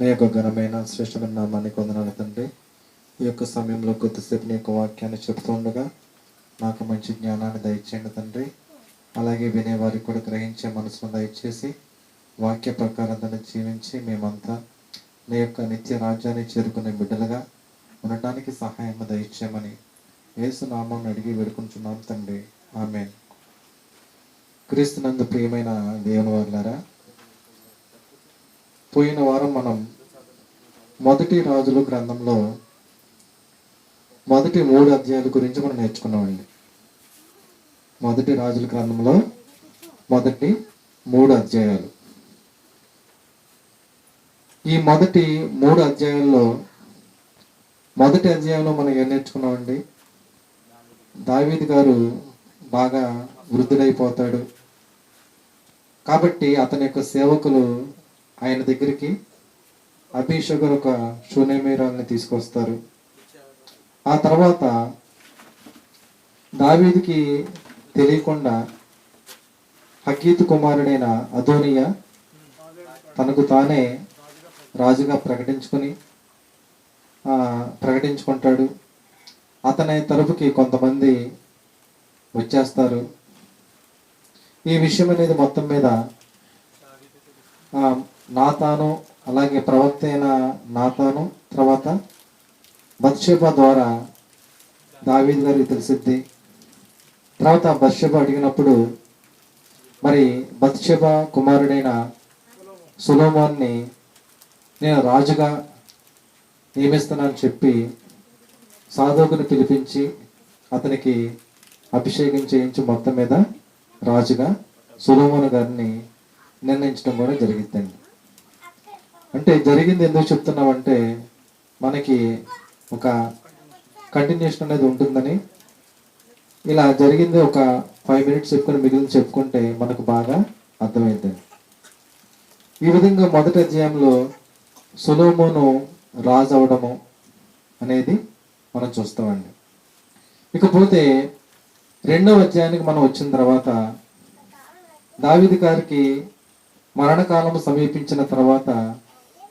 నీ యొక్క ఘనమైన శ్రేష్టమైన నామాన్ని వందనాలు తండ్రి. ఈ యొక్క సమయంలో కొద్దిసేపు నీ యొక్క వాక్యాన్ని చెప్తుండగా నాకు మంచి జ్ఞానాన్ని దయచేయండి తండ్రి. అలాగే వినేవారికి కూడా గ్రహించే మనసును దయచేసి వాక్య ప్రకారం దాన్ని జీవించి మేమంతా నీ యొక్క నిత్య రాజ్యాన్ని చేరుకునే బిడ్డలుగా ఉండటానికి సహాయం దయచేయమని యేసు నామం అడిగి వేడుకుంటున్నాం తండ్రి. ఆమె క్రీస్తునందు ప్రియమైన దేవుని వాళ్ళారా పోయిన వారం మనం మొదటి రాజుల గ్రంథంలో మొదటి మూడు అధ్యాయాల గురించి మనం నేర్చుకున్నామండి. మొదటి రాజుల గ్రంథంలో మొదటి మూడు అధ్యాయాలు. ఈ మొదటి మూడు అధ్యాయాల్లో మొదటి అధ్యాయంలో మనం ఏం నేర్చుకున్నామండి? దావీద్ గారు బాగా వృద్ధుడైపోతాడు. కాబట్టి అతని యొక్క సేవకులు ఆయన దగ్గరికి అభిషేకర్ ఒక శూన్యమీరాల్ని తీసుకొస్తారు. ఆ తర్వాత దావీదికి తెలియకుండా హకీతు కుమారుడైన అదోనియా తనకు తానే రాజుగా ప్రకటించుకొని ప్రకటించుకుంటాడు. అతని తరపుకి కొంతమంది వచ్చేస్తారు. ఈ విషయం అనేది మొత్తం మీద నాతాను అలాగే ప్రవక్త అయిన నాతాను తర్వాత బత్షేప ద్వారా దావీద్ గారికి తెలిసిద్ది. తర్వాత బత్షేప అడిగినప్పుడు మరి బత్షేప కుమారుడైన సులోమాన్ని నేను రాజుగా నియమిస్తున్నానని చెప్పి సాధకుని పిలిపించి అతనికి అభిషేకం చేయించి మొత్తం మీద రాజుగా సులోమోను గారిని నిర్ణయించడం కూడా జరిగిందండి అంటే జరిగింది ఎందుకు చెప్తున్నామంటే మనకి ఒక కంటిన్యూషన్ అనేది ఉంటుందని. ఇలా జరిగింది ఒక ఫైవ్ మినిట్స్ చెప్పుకొని మిగిలిన చెప్పుకుంటే మనకు బాగా అర్థమైంది. ఈ విధంగా మొదటి అధ్యాయంలో సులోమోను రాజు అవడము అనేది మనం చూస్తామండి. ఇకపోతే రెండవ అధ్యాయానికి మనం వచ్చిన తర్వాత దావిది గారికి మరణకాలం సమీపించిన తర్వాత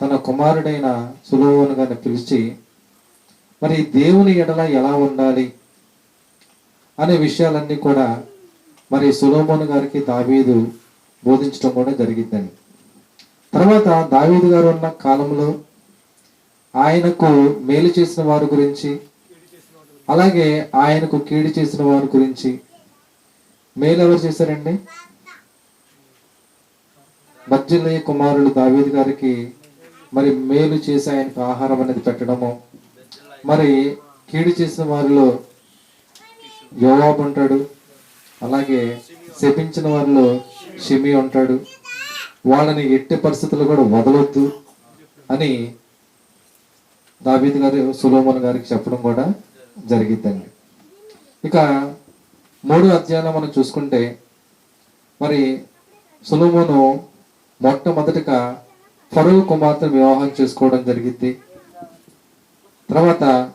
తన కుమారుడైన సులోమోను గారిని పిలిచి మరి దేవుని ఎడల ఎలా ఉండాలి? అనే విషయాలన్నీ కూడా మరి సులోమోను గారికి దావీదు బోధించడం కూడా జరిగిందండి తర్వాత దావీదు గారు ఉన్న కాలంలో ఆయనకు మేలు చేసిన వారి గురించి అలాగే ఆయనకు కీడు చేసిన వారి గురించి మేలు ఎవరు చేశారండి? బజ్జిలయ్య కుమారుడు దావీదు గారికి మరి మేలు చేసి ఆయనకు ఆహారం అనేది పెట్టడము. మరి కీడు చేసిన వారిలో యోవాబు ఉంటాడు. అలాగే శపించిన వారిలో షిమి ఉంటాడు. వాళ్ళని ఎట్టి పరిస్థితులు కూడా వదలొద్దు అని దాబీద్ గారు సులోమన్ గారికి చెప్పడం కూడా జరిగిద్దండి. ఇక మూడో అధ్యాయంలో మనం చూసుకుంటే మరి సులోమోను మొట్టమొదటిగా ఫరో కుమార్తెను వివాహం చేసుకోవడం జరిగింది. తర్వాత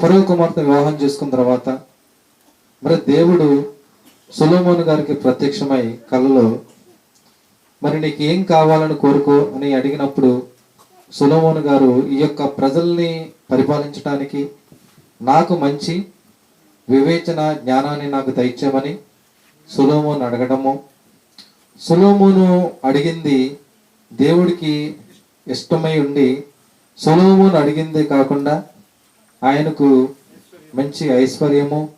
ఫరో కుమార్తెను వివాహం చేసుకున్న తర్వాత మరి దేవుడు సులోమోను గారికి ప్రత్యక్షమై కళలో మరి నీకు ఏం కావాలని కోరుకో అని అడిగినప్పుడు సులోమోను గారు ఈ యొక్క ప్రజల్ని పరిపాలించడానికి నాకు మంచి వివేచన జ్ఞానాన్ని నాకు దయచేయమని సులోమోను అడగడము. సులోమోను అడిగింది దేవుడికి ఇష్టమై ఉండి సులోమోను అడిగిందే కాకుండా ఆయనకు మంచి ఐశ్వర్యము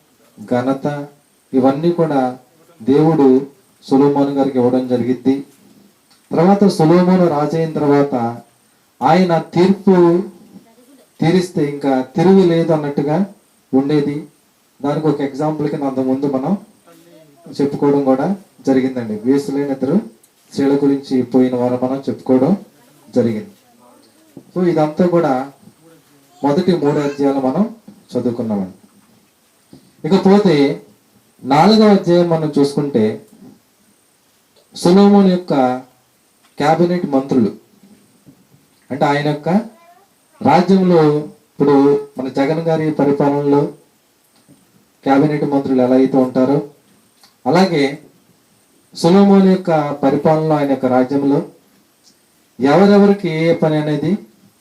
ఘనత ఇవన్నీ కూడా దేవుడు సులోమోను గారికి ఇవ్వడం జరిగింది తర్వాత సులోమోను రాజైన తర్వాత ఆయన తీర్పు తీరిస్తే ఇంకా తిరుగు లేదు అన్నట్టుగా ఉండేది. దానికి ఒక ఎగ్జాంపుల్ కింద అంతకుముందు మనం చెప్పుకోవడం కూడా జరిగిందండి. వేసులేని ఇద్దరు. స్త్రీల గురించి పోయిన వారం మనం చెప్పుకోవడం జరిగింది. సో ఇదంతా కూడా మొదటి మూడు అధ్యాయాలు మనం చదువుకున్నామండి. ఇకపోతే నాలుగవ అధ్యాయం మనం చూసుకుంటే సులోమోన్ యొక్క క్యాబినెట్ మంత్రులు అంటే ఆయన యొక్క రాజ్యంలో ఇప్పుడు మన జగన్ గారి పరిపాలనలో క్యాబినెట్ మంత్రులు ఎలా అయితే ఉంటారో అలాగే సులోమోని యొక్క పరిపాలనలో ఆయన యొక్క రాజ్యంలో ఎవరెవరికి ఏ పని అనేది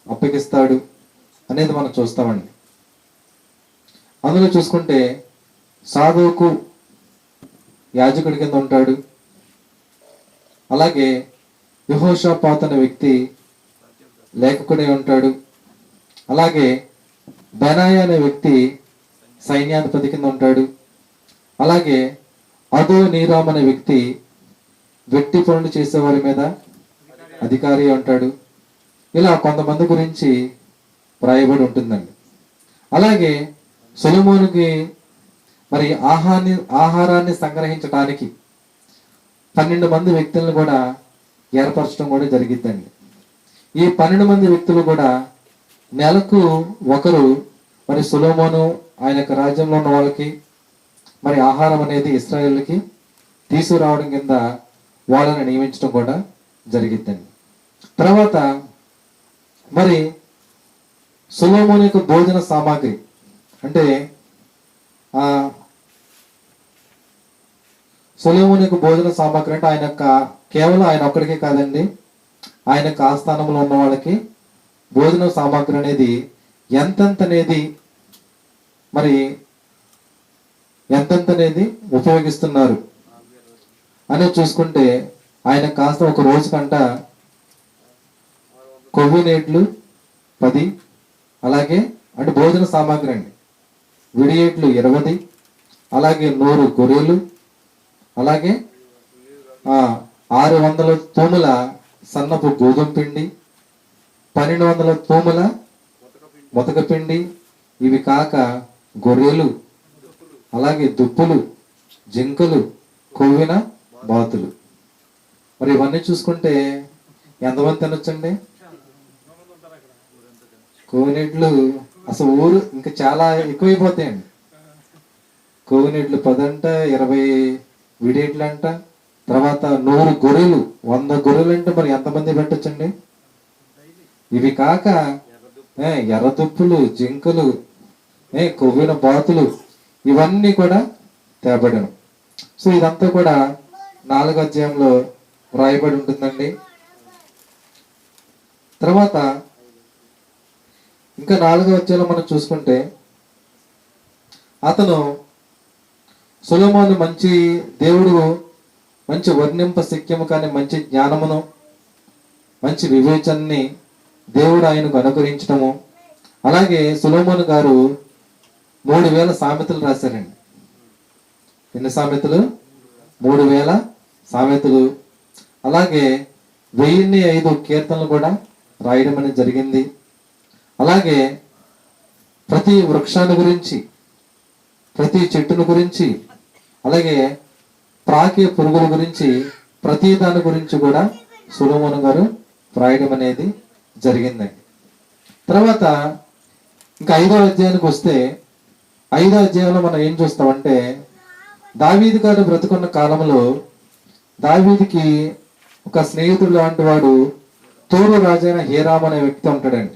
అప్పగిస్తాడు అనేది మనం చూస్తామండి. అందులో చూసుకుంటే సాధువుకు యాజకుడి కింద ఉంటాడు. అలాగే యహోషాపాత్ అనే వ్యక్తి లేఖకుడే ఉంటాడు. అలాగే బెనాయ అనే వ్యక్తి సైన్యాధిపతి కింద ఉంటాడు. అలాగే అదో నీరామ్ అనే వ్యక్తి వెట్టి పనులు చేసేవారి మీద అధికారి ఉంటాడు ఇలా కొంతమంది గురించి రాయబడి ఉంటుందండి. అలాగే సొలమోనుకి మరి ఆహారాన్ని ఆహారాన్ని సంగ్రహించడానికి పన్నెండు మంది వ్యక్తులను కూడా ఏర్పరచడం కూడా జరిగిద్దండి. ఈ పన్నెండు మంది వ్యక్తులు కూడా నెలకు ఒకరు మరి సులోమోను ఆయన యొక్క రాజ్యంలో ఉన్న వాళ్ళకి మరి ఆహారం అనేది ఇస్రాయేల్కి తీసుకురావడం కింద వాళ్ళని నియమించడం కూడా జరిగిద్దండి. తర్వాత మరి సులోమోని యొక్క భోజన సామాగ్రి అంటే సులోమోని యొక్క భోజన సామాగ్రి అంటే ఆయన యొక్క కేవలం ఆయన ఒక్కడికే కాదండి ఆయన యొక్క ఆస్థానంలో ఉన్న వాళ్ళకి భోజన సామాగ్రి అనేది ఎంతెంత అనేది మరి ఎంతెంత అనేది ఉపయోగిస్తున్నారు? అనేది చూసుకుంటే ఆయన కాస్త ఒక రోజుకంట కొవ్వు నీట్లు పది అలాగే అంటే భోజన సామాగ్రి అండి. విడియేట్లు ఇరవై అలాగే నూరు గొర్రెలు అలాగే ఆరు వందల తూముల సన్నపు గోధుమ పిండి పన్నెండు వందల తూముల మొతక పిండి ఇవి కాక గొర్రెలు అలాగే దుప్పులు జింకలు కొవ్విన బాతులు. మరి ఇవన్నీ చూసుకుంటే ఎంతమంది తినొచ్చండి? కోవినీడ్లు అసలు ఊరు ఇంకా చాలా ఎక్కువైపోతాయండి. కోవినీడ్లు పదంట ఇరవై విడేట్లు అంట తర్వాత నూరు గొర్రెలు వంద గొర్రెలు అంటే మరి ఎంతమంది పెట్టొచ్చండి? ఇవి కాక ఎర్రదుప్పులు జింకలు ఏ కొవ్విన బాతులు ఇవన్నీ కూడా తేబడను. సో ఇదంతా కూడా నాలుగో అధ్యాయంలో వ్రాయబడి ఉంటుందండి. తర్వాత ఇంకా నాలుగో అధ్యాయంలో మనం చూసుకుంటే అతను సులమోను మంచి దేవుడు మంచి వర్ణింప శక్యము కానీ మంచి జ్ఞానమును మంచి వివేచనని దేవుడు ఆయనకు అనుకరించడము అలాగే సులోమోను గారు మూడు వేల సామెతలు రాశారండి. ఎన్ని సామెతలు? మూడు వేల సామెతలు. అలాగే వెయ్యిన్ని ఐదు కీర్తనలు కూడా రాయడం అనేది జరిగింది. అలాగే ప్రతి వృక్షాన్ని గురించి ప్రతి చెట్టును గురించి అలాగే ప్రాకే పురుగుల గురించి ప్రతి దాని గురించి కూడా సులోమోను గారు రాయడం అనేది జరిగిందండి. తర్వాత ఇంకా ఐదో అధ్యాయానికి వస్తే ఐదో అధ్యాయంలో మనం ఏం చూస్తామంటే దావీది గారు బ్రతుకున్న కాలంలో దావీదికి ఒక స్నేహితుడు లాంటి వాడు తూరు రాజైన హీరామ్ అనే వ్యక్తి ఉంటాడండి.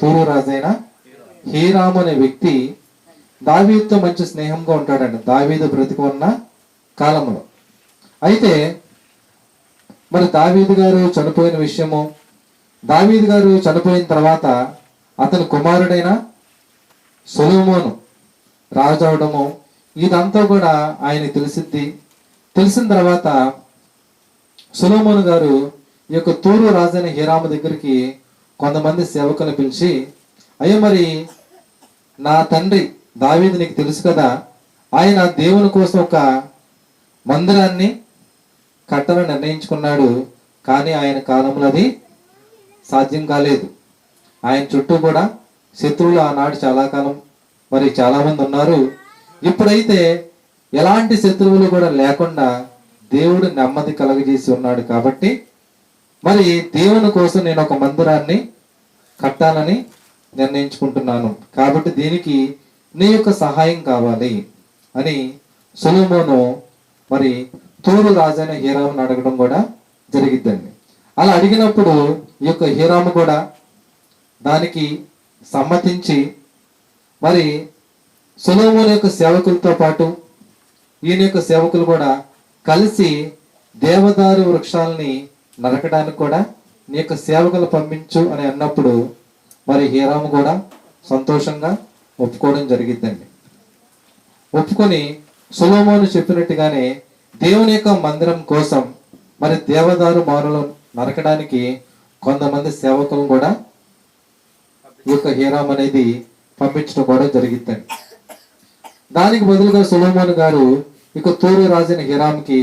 తూరు రాజైన హీరామ్ అనే వ్యక్తి దావీదుతో మంచి స్నేహంగా ఉంటాడండి. దావీదు బ్రతికి ఉన్న కాలంలో. అయితే మరి దావీదు గారు చనిపోయిన విషయము దావీదు గారు చనిపోయిన తర్వాత అతని కుమారుడైన సొలోమోను రాజు ఇదంతా కూడా ఆయన తెలిసిద్ది. తెలిసిన తర్వాత సులోమోను గారు ఈ యొక్క తూరు రాజైన హీరామ దగ్గరికి కొంతమంది సేవకులను పిలిచి అయ్యో మరి నా తండ్రి దావీది నీకు తెలుసు కదా ఆయన దేవుని కోసం ఒక మందిరాన్ని కట్టాలని నిర్ణయించుకున్నాడు కానీ ఆయన కాలంలో అది సాధ్యం కాలేదు. ఆయన చుట్టూ కూడా శత్రువులు ఆనాడు చాలా కాలం మరి చాలా మంది ఉన్నారు. ఇప్పుడైతే ఎలాంటి శత్రువులు కూడా లేకుండా దేవుడు నెమ్మది కలగజేసి ఉన్నాడు కాబట్టి మరి దేవుని కోసం నేను ఒక మందిరాన్ని కట్టాలని నిర్ణయించుకుంటున్నాను. కాబట్టి దీనికి నీ యొక్క సహాయం కావాలి అని సులోమోను మరి తూరు రాజైన హీరామును అడగడం కూడా జరిగిద్దండి. అలా అడిగినప్పుడు ఈ యొక్క హీరాము కూడా దానికి సమ్మతించి మరి సులోమోని యొక్క సేవకులతో పాటు ఈయన యొక్క సేవకులు కూడా కలిసి దేవదారు వృక్షాలని నరకడానికి కూడా నీ యొక్క సేవకులు పంపించు అని అన్నప్పుడు మరి హీరాము కూడా సంతోషంగా ఒప్పుకోవడం జరిగిద్దండి. ఒప్పుకొని సులోమోను చెప్పినట్టుగానే దేవుని యొక్క మందిరం కోసం మరి దేవదారు మారులు నరకడానికి కొంతమంది సేవకులను కూడా ఈ యొక్క హీరాం అనేది పంపించడం కూడా జరిగిద్దండి దానికి బదులుగా సులోమాన్ గారు ఇక తూరు రాజైన హిరామ్కి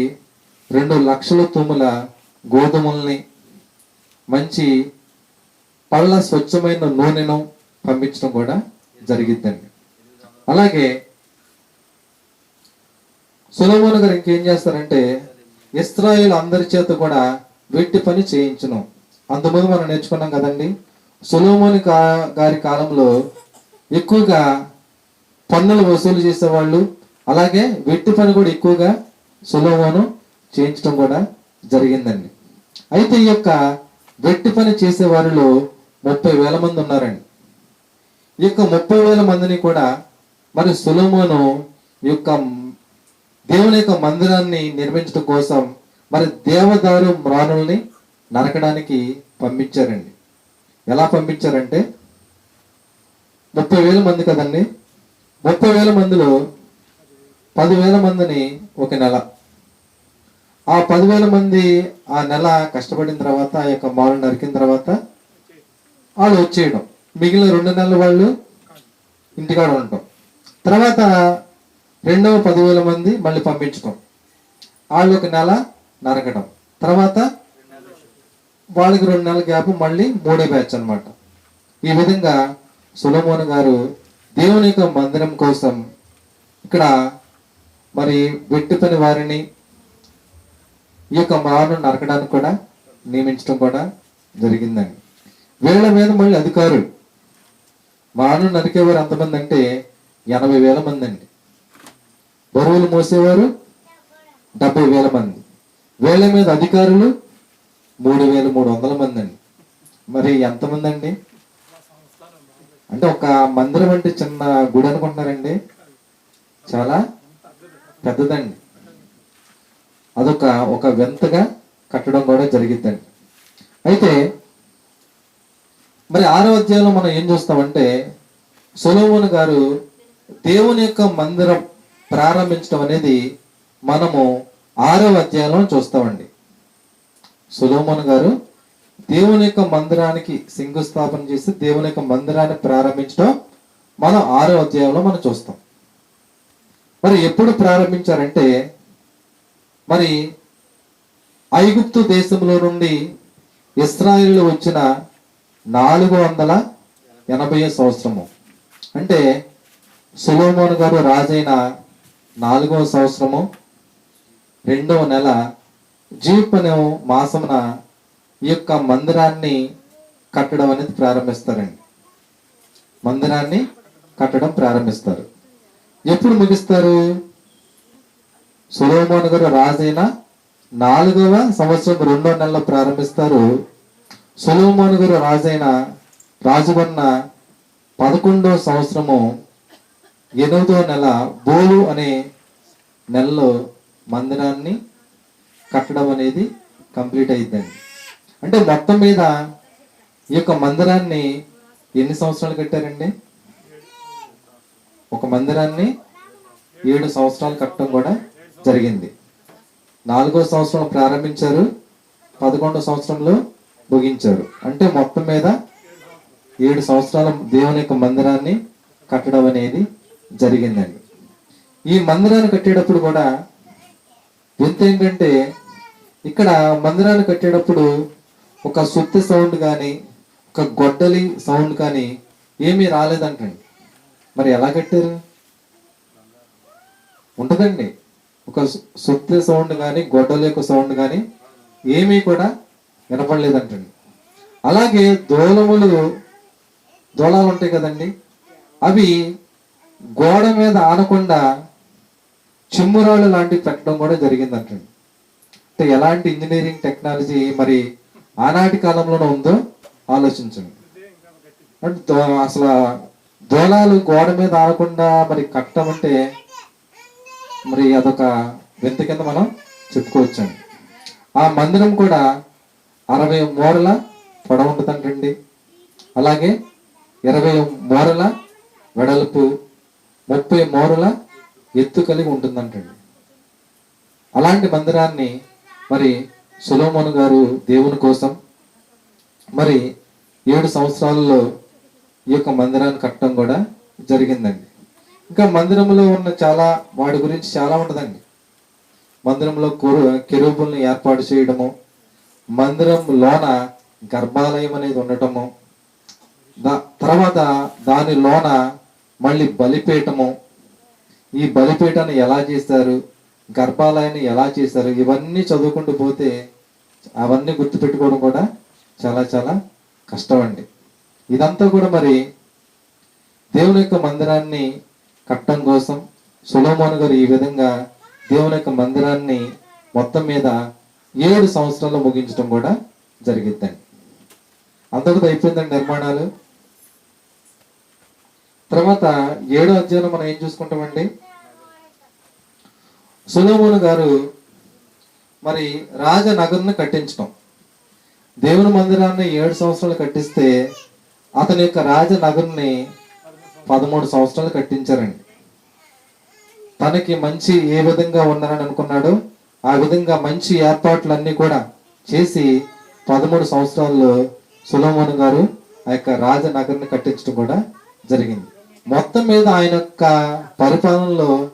రెండు లక్షల తుమ్ముల గోధుమల్ని మంచి పళ్ళ స్వచ్ఛమైన నూనెను పంపించడం కూడా జరిగిద్దండి అలాగే సులోమోన్ గారు ఇంకేం చేస్తారంటే ఇస్రాయేల్ అందరి చేత కూడా వెట్టి పని చేయించను. అంతకుముందు మనం నేర్చుకున్నాం కదండి సులోమోని గారి కాలంలో ఎక్కువగా పన్నులు వసూలు చేసేవాళ్ళు అలాగే వెట్టి పని కూడా ఎక్కువగా సులోమోను చేయించడం కూడా జరిగిందండి. అయితే ఈ యొక్క వెట్టి పని చేసే వారిలో ముప్పై వేల మంది ఉన్నారండి. ఈ యొక్క ముప్పై వేల మందిని కూడా మరి సులోమోను ఈ యొక్క దేవుని యొక్క మందిరాన్ని నిర్మించడం కోసం మరి దేవదారు మ్రాణుల్ని నరకడానికి పంపించారండి. ఎలా పంపించారంటే ముప్పై వేల మంది కదండి? ముప్పై వేల మందిలో పదివేల మందిని ఒక నెల. ఆ పదివేల మంది ఆ నెల కష్టపడిన తర్వాత ఆ యొక్క మాలు నరికిన తర్వాత వాళ్ళు వచ్చేయడం. మిగిలిన రెండు నెలల వాళ్ళు ఇంటికాడ ఉండటం. తర్వాత రెండవ పదివేల మంది మళ్ళీ పంపించడం వాళ్ళు ఒక నెల నరకడం తర్వాత వాళ్ళకి రెండు నెలల గ్యాప్ మళ్ళీ మూడో బ్యాచ్ అనమాట ఈ విధంగా సులమోన్ గారు దేవుని యొక్క మందిరం కోసం ఇక్కడ మరి వెట్టుతని వారిని ఈ యొక్క మాను నరకడానికి కూడా నియమించడం కూడా జరిగిందండి. వీళ్ళ మీద మళ్ళీ అధికారులు మాను నరికేవారు ఎంతమంది అంటే ఎనభై వేల మంది అండి. బరువులు మోసేవారు డెబ్బై వేల మంది. వీళ్ళ మీద అధికారులు మూడు వేల మూడు వందల మంది అండి. మరి ఎంతమంది అండి? అంటే ఒక మందిరం అంటే చిన్న గుడి అనుకుంటున్నారండి. చాలా పెద్దదండి. అదొక ఒక వింతగా కట్టడం కూడా జరిగిద్దండి. అయితే మరి ఆరో అధ్యాయంలో మనం ఏం చూస్తామంటే సొలోమోన్ గారు దేవుని యొక్క మందిరం ప్రారంభించడం అనేది మనము ఆరో అధ్యాయంలో చూస్తామండి. సులోమోన్ గారు దేవుని యొక్క మందిరానికి శంకుస్థాపన చేసి దేవుని యొక్క మందిరాన్ని ప్రారంభించడం మనం ఆరో అధ్యాయంలో మనం చూస్తాం. మరి ఎప్పుడు ప్రారంభించారంటే మరి ఐగుప్తు దేశంలో నుండి ఇస్రాయిల్ వచ్చిన నాలుగు వందల ఎనభై సంవత్సరము. అంటే సులోమోన్ గారు రాజైన నాలుగవ సంవత్సరము రెండవ నెల జీపను మాసమున ఈ యొక్క మందిరాన్ని కట్టడం అనేది ప్రారంభిస్తారండి. మందిరాన్ని కట్టడం ప్రారంభిస్తారు. ఎప్పుడు ముగిస్తారు? సులోమోన్ గారు రాజైన నాలుగవ సంవత్సరం రెండో నెలలో ప్రారంభిస్తారు. సులోమోన్ గారు రాజైన రాజుకున్న పదకొండవ సంవత్సరము ఎనిమిదో నెల బోలు అనే నెలలో మందిరాన్ని కట్టడం అనేది కంప్లీట్ అయిద్దండి. అంటే మొత్తం మీద ఈ యొక్క మందిరాన్ని ఎన్ని సంవత్సరాలు కట్టారండి? ఒక మందిరాన్ని ఏడు సంవత్సరాలు కట్టడం కూడా జరిగింది. నాలుగో సంవత్సరం ప్రారంభించారు పదకొండో సంవత్సరంలో ముగించారు. అంటే మొత్తం మీద ఏడు సంవత్సరాల దేవుని యొక్క మందిరాన్ని కట్టడం అనేది జరిగిందండి. ఈ మందిరాన్ని కట్టేటప్పుడు కూడా వింత ఏంటంటే ఇక్కడ మందిరాన్ని కట్టేటప్పుడు ఒక సుత్తి సౌండ్ కానీ ఒక గొడ్డలి సౌండ్ కానీ ఏమీ రాలేదంటండి. మరి ఎలా కట్టారు? ఉంటుందండి. ఒక సుత్తి సౌండ్ కానీ గొడ్డలి యొక్క సౌండ్ కానీ ఏమీ కూడా వినపడలేదంటండి. అలాగే దోలములు దోళాలు ఉంటాయి కదండి. అవి గోడ మీద ఆనకుండా చిమ్మురాళ్ళు లాంటివి పెట్టడం కూడా జరిగిందంటండి. అంటే ఎలాంటి ఇంజనీరింగ్ టెక్నాలజీ మరి ఆనాటి కాలంలోనే ఉందో ఆలోచించండి. అంటే అసలు దోలాలు గోడ మీద ఆడకుండా మరి కట్టడం అంటే మరి అదొక వింత కింద మనం చెప్పుకోవచ్చండి. ఆ మందిరం కూడా అరవై మూరల పొడవు ఉంటుందంటండి. అలాగే ఇరవై మూరల వెడల్పు ముప్పై మూరల ఎత్తు కలిగి ఉంటుందంటండి. అలాంటి మందిరాన్ని మరి సులోమోను గారు దేవుని కోసం మరి ఏడు సంవత్సరాలలో ఈ యొక్క మందిరాన్ని కట్టడం కూడా జరిగిందండి. ఇంకా మందిరంలో ఉన్న చాలా వాడి గురించి చాలా ఉంటుందండి మందిరంలో కొరు కెరూబుల్ని ఏర్పాటు చేయడము మందిరం లోన గర్భాలయం అనేది ఉండటము దా తర్వాత దాని లోన మళ్ళీ బలిపీఠము. ఈ బలిపీఠాన్ని ఎలా చేస్తారు? గర్భాలయాన్ని ఎలా చేశారు? ఇవన్నీ చదువుకుంటూ పోతే అవన్నీ గుర్తుపెట్టుకోవడం కూడా చాలా చాలా కష్టం అండి ఇదంతా కూడా మరి దేవుని యొక్క మందిరాన్ని కట్టడం కోసం సులోమోన్ గారు ఈ విధంగా దేవుని యొక్క మందిరాన్ని మొత్తం మీద ఏడు సంవత్సరాలు ముగించడం కూడా జరిగిద్దండి. అంతటితో అయిపోయిందండి నిర్మాణాలు. తర్వాత ఏడో అధ్యాయంలో మనం ఏం చూసుకుంటామండి? సులోమోను గారు మరి రాజనగర్ని కట్టించడం దేవుని మందిరాన్ని ఏడు సంవత్సరాలు కట్టిస్తే అతని యొక్క రాజనగర్ని పదమూడు సంవత్సరాలు కట్టించారండి. తనకి మంచి ఏ విధంగా ఉండాలని అనుకున్నాడో ఆ విధంగా మంచి ఏర్పాట్లన్నీ కూడా చేసి పదమూడు సంవత్సరాల్లో సులోమోను గారు ఆ యొక్క రాజనగర్ని కట్టించడం కూడా జరిగింది. మొత్తం మీద ఆయన యొక్క పరిపాలనలో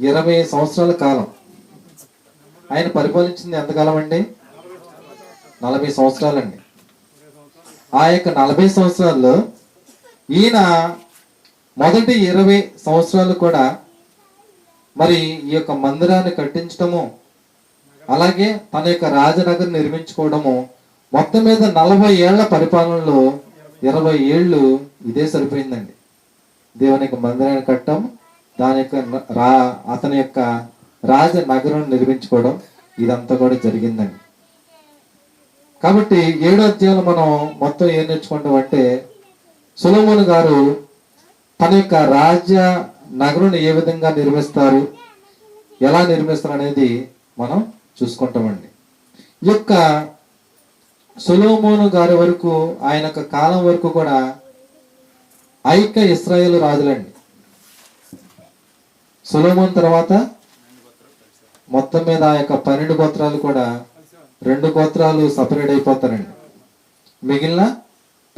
ఇరవై సంవత్సరాల కాలం. ఆయన పరిపాలించింది ఎంతకాలం అండి? నలభై సంవత్సరాలండి. ఆ యొక్క నలభై సంవత్సరాల్లో ఈయన మొదటి ఇరవై సంవత్సరాలు కూడా మరి ఈ యొక్క మందిరాన్ని కట్టించడము అలాగే తన యొక్క రాజనగర్ నిర్మించుకోవడము మొత్తం మీద నలభై ఏళ్ళ పరిపాలనలో ఇరవై ఏళ్ళు ఇదే సరిపోయిందండి. దేవుని యొక్క మందిరాన్ని కట్టడం దాని యొక్క రా అతని యొక్క రాజ నగరం నిర్మించుకోవడం ఇదంతా కూడా జరిగిందండి. కాబట్టి ఏడో అధ్యాయంలో మనం మొత్తం ఏం నేర్చుకుంటాం అంటే సులోమోను గారు తన యొక్క రాజ్య నగరును ఏ విధంగా నిర్మిస్తారు ఎలా నిర్మిస్తారు అనేది మనం చూసుకుంటామండి. ఈ యొక్క సులోమోను గారి వరకు ఆయన యొక్క కాలం వరకు కూడా ఐక్య ఇస్రాయేల్ రాజులండి. సులోమోన్ తర్వాత మొత్తం మీద ఆ యొక్క పన్నెండు గోత్రాలు కూడా రెండు గోత్రాలు సపరేట్ అయిపోతారండి. మిగిలిన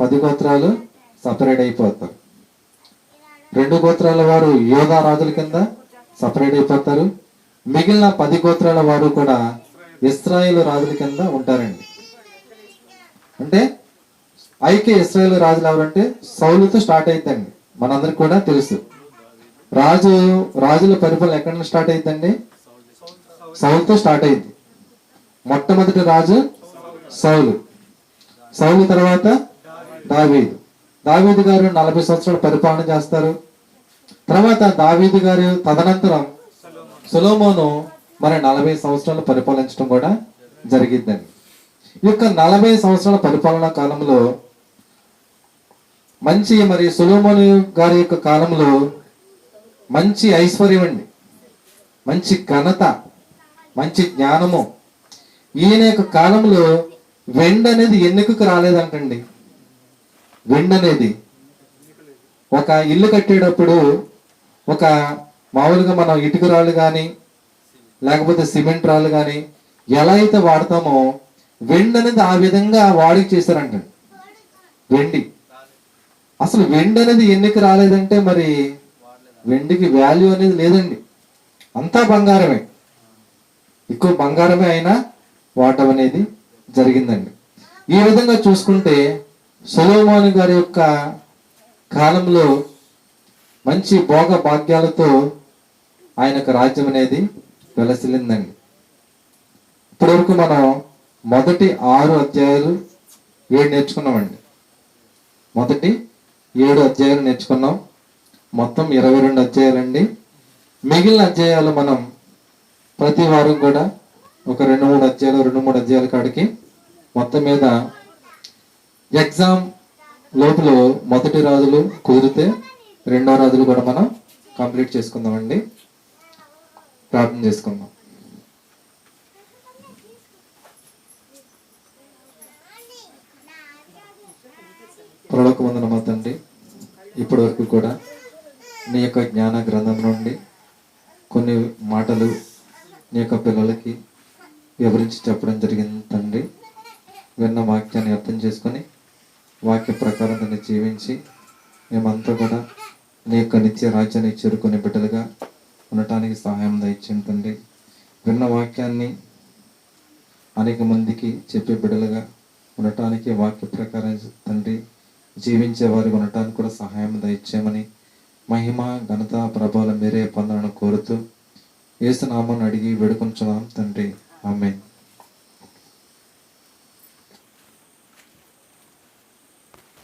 పది గోత్రాలు సపరేట్ అయిపోతారు. రెండు గోత్రాల వారు యోధా రాజుల కింద సపరేట్ అయిపోతారు. మిగిలిన పది గోత్రాల వారు కూడా ఇస్రాయేల్ రాజుల కింద ఉంటారండి. అంటే ఐక్య ఇస్రాయేల్ రాజులు ఎవరంటే సౌలుతో స్టార్ట్ అవుతాయండి మనందరికి కూడా తెలుసు. రాజు రాజుల పరిపాలన ఎక్కడ నుంచి స్టార్ట్ అయిందండి సౌలుతో స్టార్ట్ అయింది మొట్టమొదటి రాజు సౌలు. సౌలు తర్వాత దావీదు. దావీదు గారు నలభై సంవత్సరాలు పరిపాలన చేస్తారు. తర్వాత దావీదు గారు తదనంతరం సులోమోను మరి నలభై సంవత్సరాలు పరిపాలించడం కూడా జరిగిందండి ఈ యొక్క నలభై సంవత్సరాల పరిపాలనా కాలంలో మంచి మరి సులోమోని గారి యొక్క కాలంలో మంచి ఐశ్వర్యం అండి మంచి ఘనత మంచి జ్ఞానము. ఈయన యొక్క కాలంలో వెండి అనేది ఎన్నికకు రాలేదంటండి. వెండి అనేది. ఒక ఇల్లు కట్టేటప్పుడు ఒక మామూలుగా మనం ఇటుక రాళ్ళు కానీ లేకపోతే సిమెంట్ రాళ్ళు కానీ ఎలా అయితే వాడతామో వెండి అనేది ఆ విధంగా వాడికి చేశారంటండి. వెండి. అసలు వెండి అనేది ఎన్నిక రాలేదంటే మరి వెండికి వాల్యూ అనేది లేదండి. అంతా బంగారమే. ఎక్కువ బంగారమే అయినా వాటం అనేది జరిగిందండి. ఈ విధంగా చూసుకుంటే సొలోమోని గారి యొక్క కాలంలో మంచి భోగ భాగ్యాలతో ఆయన యొక్క రాజ్యం అనేది వెలసిల్లిందండి. ఇప్పటివరకు మనం మొదటి ఆరు అధ్యాయాలు ఏడు నేర్చుకున్నామండి. మొదటి ఏడు అధ్యాయాలు నేర్చుకున్నాం. మొత్తం ఇరవై రెండు అధ్యాయాలండి. మిగిలిన అధ్యాయాలు మనం ప్రతి వారం కూడా ఒక రెండు మూడు అధ్యాయాలు రెండు మూడు అధ్యాయాల కాడికి మొత్తం మీద ఎగ్జామ్ లోపల మొదటి రాజులు కుదిరితే రెండో రాజులు కూడా మనం కంప్లీట్ చేసుకుందామండి. ప్రార్థన చేసుకుందాం. పరలోకమందున తండ్రి ఇప్పటి వరకు కూడా నీ యొక్క జ్ఞాన గ్రంథం నుండి కొన్ని మాటలు నీ యొక్క పిల్లలకి వివరించి చెప్పడం జరిగింది తండ్రి. విన్న వాక్యాన్ని అర్థం చేసుకొని వాక్య ప్రకారం దాన్ని జీవించి మేమంతా కూడా నీ యొక్క నిత్య రాజ్యాన్ని చేరుకునే బిడ్డలుగా ఉండటానికి సహాయం దయచేయండి తండ్రి. విన్న వాక్యాన్ని అనేక మందికి చెప్పే బిడ్డలుగా ఉండటానికి వాక్య ప్రకారం తండ్రి జీవించే వారికి ఉండటానికి కూడా సహాయం దయచేయమని మహిమ ఘనత ప్రభావం మీరే పొందాలని కోరుతూ ఏసునామని అడిగి వేడుకొంచున్నాం తండ్రి. ఆమె